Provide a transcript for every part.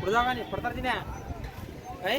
ಕುಡ್ದಾವನಿ ಕೊಡ್ತಾರ್ದಿನ ಐ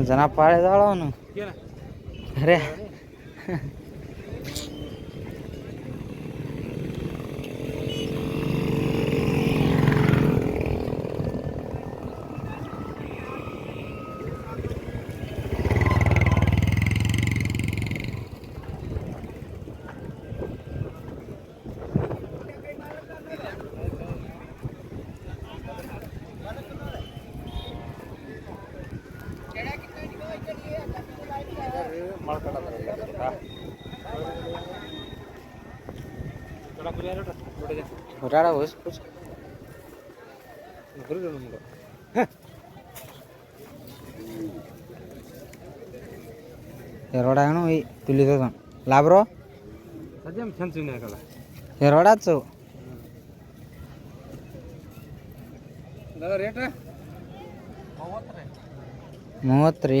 જના પાડે ચાલો ને. અરે. ಹೊರಾಡ ಹೋಸ್ ಪುಸ್ ತುಲಿದ ಸದ್ಯ ಚಂದ ಸುಮ್ಮನೆ ಆಗಲ್ಲ ಎರಡಾಚು ರೇಟ್ ಮೂವತ್ತು ರೀ